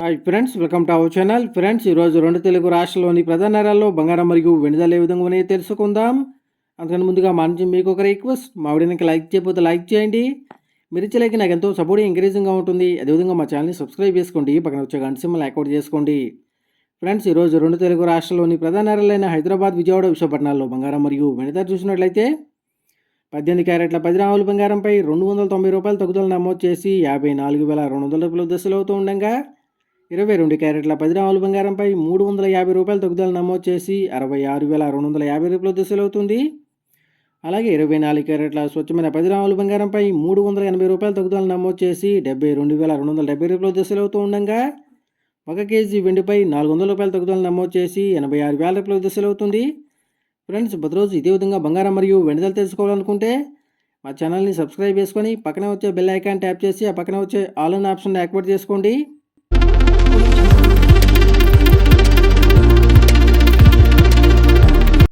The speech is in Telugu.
Hi friends welcome to our channel friends ఈరోజు రెండు తెలుగు రాష్ట్రాల్లోని ప్రధాన నగరాల్లో బంగారం మరియు వెనుదల ఏ విధంగా ఉన్నాయో తెలుసుకుందాం. అందుకని ముందుగా మా నుంచి మీకు ఒక రిక్వెస్ట్ మా వీడియోకి లైక్ చేయకపోతే లైక్ చేయండి. మీరు నాకు ఎంతో సపోర్ట్ ఎంకరేజింగ్గా ఉంటుంది. అదేవిధంగా మా ఛానల్ని సబ్స్క్రైబ్ చేసుకోండి. పక్కన వచ్చే గంట సింబల్ యాక్టివేట్ చేసుకోండి. ఫ్రెండ్స్ ఈరోజు రెండు తెలుగు రాష్ట్రాల్లోని ప్రధాన నగరాలైన హైదరాబాద్ విజయవాడ విశాఖపట్నాల్లో బంగారం మరియు వెనుదల చూసినట్లయితే పద్దెనిమిది క్యారెట్ల పది రాముల బంగారంపై రెండు వందల తొంభై రూపాయలు తగ్గుదల నమోదు చేసి యాభై నాలుగు వేల రెండు వందల రూపాయల దశలు అవుతూ ఉండగా. ఇరవై రెండు క్యారెట్ల పది రాముల బంగారంపై మూడు వందల యాభై రూపాయల తగ్గుదల నమోదు చేసి అరవై ఆరు వేల రెండు వందల యాభై రూపాయల దశలు అవుతుంది. అలాగే ఇరవై నాలుగు క్యారెట్ల స్వచ్ఛమైన పది రాముల బంగారంపై మూడు వందల ఎనభై రూపాయల తగ్గుదల నమోదు చేసి డెబ్బై రెండు వేల రెండు వందల డెబ్బై రూపాయల దశలు అవుతూ ఉండగా. ఒక కేజీ వెండిపై నాలుగు వందల రూపాయల తగ్గుదల నమోదు చేసి ఎనభై ఆరు వేల రూపాయల దశలు అవుతుంది. ఫ్రెండ్స్ ప్రతిరోజు ఇదే విధంగా బంగారం మరియు వెండిదలు తెలుసుకోవాలనుకుంటే మా ఛానల్ని సబ్స్క్రైబ్ చేసుకొని పక్కన వచ్చే బెల్ ఐకాన్ ట్యాప్ చేసి ఆ పక్కన వచ్చే ఆల్ ఆప్షన్ యాక్టివేట్ చేసుకోండి.